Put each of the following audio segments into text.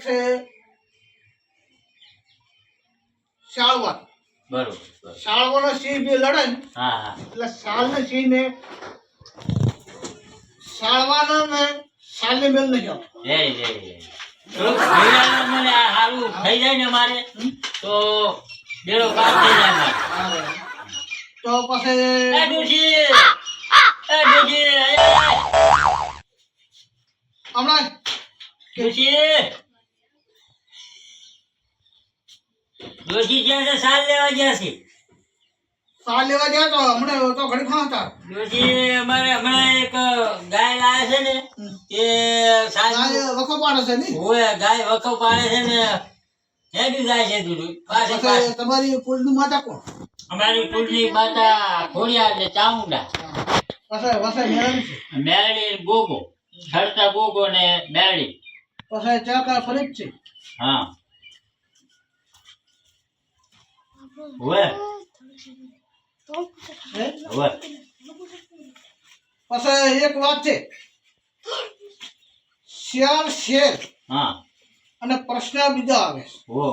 છે? શાળવા બરોબર. શાળવાનો સિંહ બે લડે ને એટલે હા. ને સિંહ ને શાળવાનો ને શાળને મેલ નહીં આવતો હારું થઈ જાય ને તો બેડો પાર થઈ જાય તો પછી એ ડોશી એ એ. હમણાં ડોશી જ્યાં છે સાલ લેવા ગયા છે. સાલ લેવા ગયા તો હમણાં તો ઘડી ખાં હતા? ડોશી અમારે હમણાં એક ગાય લાવે છે ને એ સાલ વખો પાડે છે ને? હોય ગાય વખો પાડે છે ને હેડ્યું ગાય છે દૂધ પાસે તમારી પુલનું માતા કોણ? અમારી પુલની માતા ખોડિયા એટલે ચામુંડા. પછી પછી મેળવી છે? ગોગો. ખડતા ગોગો ને મેરડી. પછી ચાકા ફરી છે? હા. પછી એક વાત છે. શિયાળ શેર હા. અને પ્રશ્ન બીજા આવે છે. હો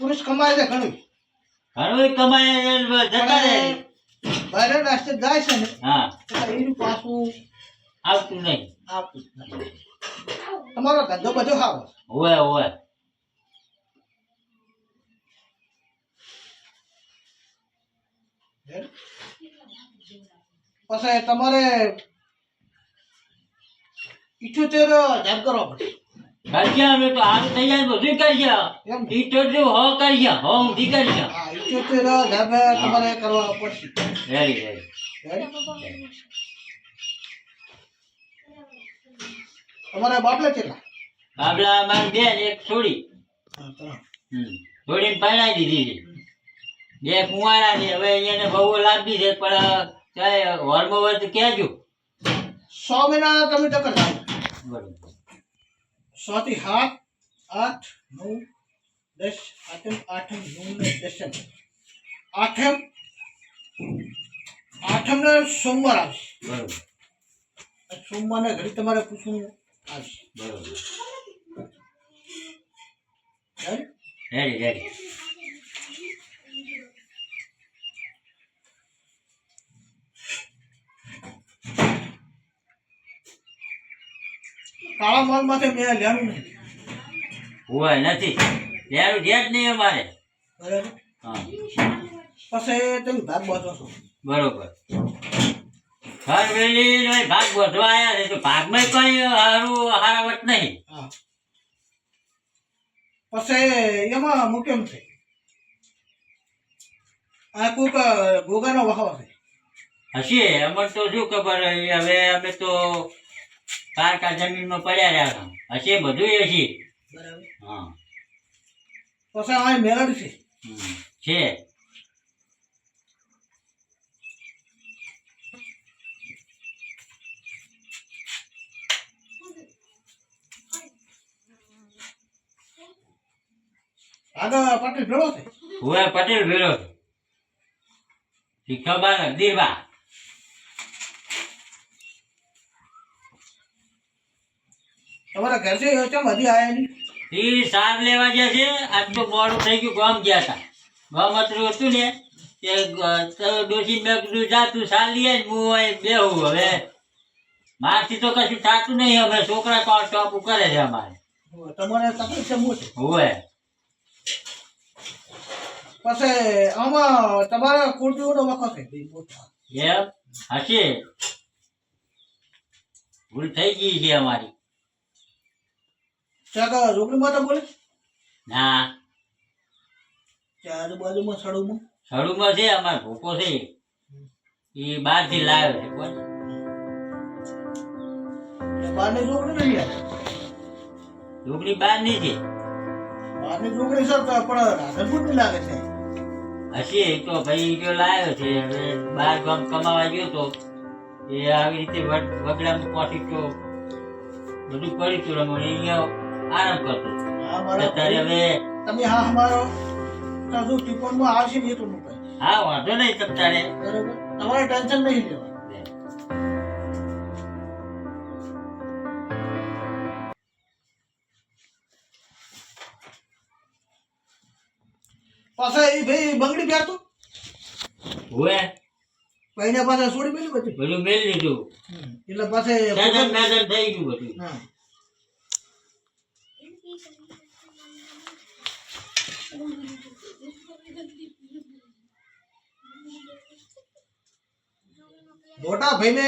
પુરુષ કમાય છે ઘણું. ઘણું કમાય જતા રહે. બહાર રાસ્તે જાય છે ને હા. એનું પાછું આવતું નહીં. આવતું તમારો ધંધો બધો સારો. હોય હોય પછી તમારે ઇઠ્યોતેર હજાર કરવા પડે. કરજે અમે તો આમ થઈ જાય બધું. કરજે એમ. જો હો કરજે હો ઊંધી કરજે ઇઠ્યોતેર હજાર તમારે કરવા પડશે. Very very? તમારે બાટલે કેટલા? અમારી બેન એક છોડી. છોડીને પરણાવી દીધી છે. બે કુંવારા છે હવે અહીંયા બહુ લાંબી છે પણ ચાહે હોલમાં હોય તો કહેજો. સો મહિના તમે ટકર લાવો બરોબર. સો થી સાત આઠ નવ દસ આઠમ આઠમ નવ ને દસમ. આઠમ આઠમ ને સોમવાર આવશે. બરોબર. સોમવાર ને ઘડી તમારે પૂછવું આવશે. બરોબર. હે? રેડી કાળા માલ માથે મેં લેવું નહીં. હોય નથી. લેવું છે જ નહીં અમારે. બરાબર હા. પછી તમે ભાગ બાંધો છો. બરોબર. ઘર વેલી ભાગ વધવા આવ્યા છે તો ભાગમાં કઈ હારું હારાવટ નહીં. હા. પછી એમાં મુકેમ છે આ કોઈક ગોગાનો વહાવ છે. હશે અમને તો શું ખબર હવે અમે તો કારકા જમીનમાં પડ્યા રહ્યા હશે બધું એ બરાબર. હા. પછી આ છે. છે. આગળ પાટીલ ભેળો છે. પટેલ ભેળો છે. શીખબા નગદીરબા તમારા ઘર છે કેમ હજી આયા નહીં. એ સાર લેવા ગયા છે આજ તો મોડું થઈ ગયું ગામ ગયા હતા ગામ અત્રું હતું ને તે ગ- તો ડોશી મેં કીધું જા તું સાર લઈ આય ને હું અહીં બેહું હવે. મારથી તો કશું થતું નહીં અમે છોકરા તો ટોપ કરે છે અમારે. તમારે તકલીફ છે હું છે હુએ પછી આમાં તમારા કુળદેવનો વખત છે બે મોટા. એમ? હશે. ભૂલ થઈ ગઈ છે અમારી. આગળ રોકડી માતા બોલે? ના. ત્યાં આજુબાજુમાં સડુમાં? સડુમાં છે અમાર ભૂકો છે. એ બહારથી લાવ્યો છે ત્યાં બહારની રોકડી નહીં આવે? ઢોકળી બહારની છે. બહારની રોકડી સર પણ પણ રાધનપુરની લાગે છે. હશે તો ભાઈ જો લાવ્યો છે. હવે બહાર ગામ કમાવા ગયો તો એ આવી રીતે વગડામાં પહોંચી ગયો બધું પડી તું રમણ. અહીંયા આરામ કરતો અત્યારે તમે હા અમારો તાજો ટીપોનમાં આવશે બે તો હા વાંધો નહીં તમ તમારે ટેન્શન નહીં લેવા પાછા એ ભાઈ બંગડી પહેરતો? હોય પહેલા પાછા છોડી મેલ્યું બધું? પેલું મેલી દીધું એટલે પાછા મેદાન થઈ ગયું બધું. મોટા ભાઈને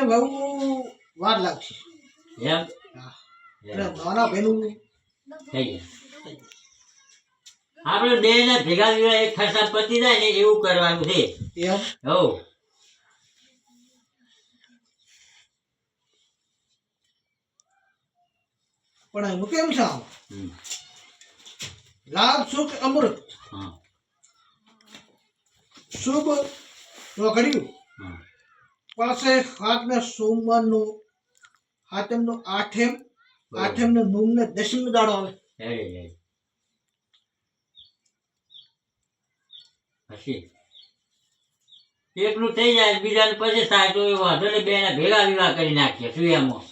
બહુ વાર લાગશે. એમ? નાના ભાઈનું થઈ ગયા. આપણે બે ને ભેગા ભેગા એક ખર્ચા પતી જાય ને એવું કરવાનું છે. એમ? હો. પણ એનું કેમ છે આમ? લાભ સુખ અમૃત. હા. શુભ રોકડ્યું પાસે હાથને સોમવારનું હાથમનો આઠેમ આઠેમને મૂંગને દશમી દાડો આવે. પછી? એકલું થઈ જાય બીજાનું પછી થાય તો એ વાંધો ને બે ભેગા વિવાહ કરી નાખીએ શું એમાં?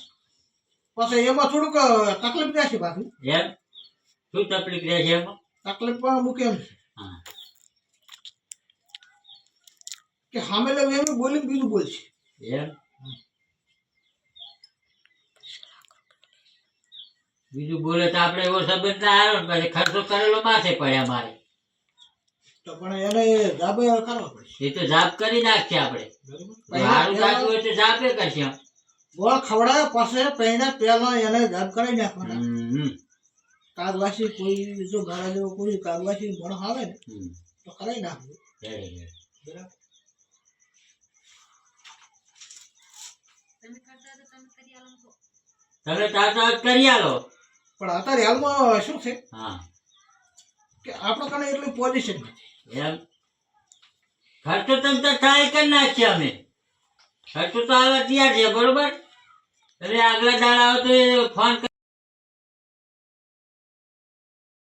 પછી એમાં થોડુંક તકલીફ રહેશે પાછું. એમ? શું તકલીફ રહે છે એમાં? તકલીફ પણ અમુક એમ છે. કે સામે લેવું એમ બોલી બીજું બોલશે. એમ? બીજું બોલે તો આપણે એવો સંબંધ ના આવ્યો ને પછી ખર્ચો કરેલો માથે પડ્યા મારે તો પણ એને જાબે કરવો પડશે. એ તો જાપ કરી નાખશે આપણે. સારું જાતું હોય તો જાપે કરશે ગોળ ખવડાવે પાસે પહેલા પહેલા એને દાબ કરાવી નાખવાના. હમ, કાગવાસી કોઈ જો મારા જેવો કોઈ કાગવાસી માણસ આવે ને તો કરાવી નાખવું. તમે તાતા કરી આલો. પણ અત્યારે હાલમાં શું છે? હા. કે આપણા કને એટલી પોઝિશન નથી. એમ? ખર્ચો તમે તો ટ્રાય કરી નાખીએ અમે. ખર્ચો તો આવે ત્યાં છે બરોબર? એટલે આગલા દાડા તો ફોન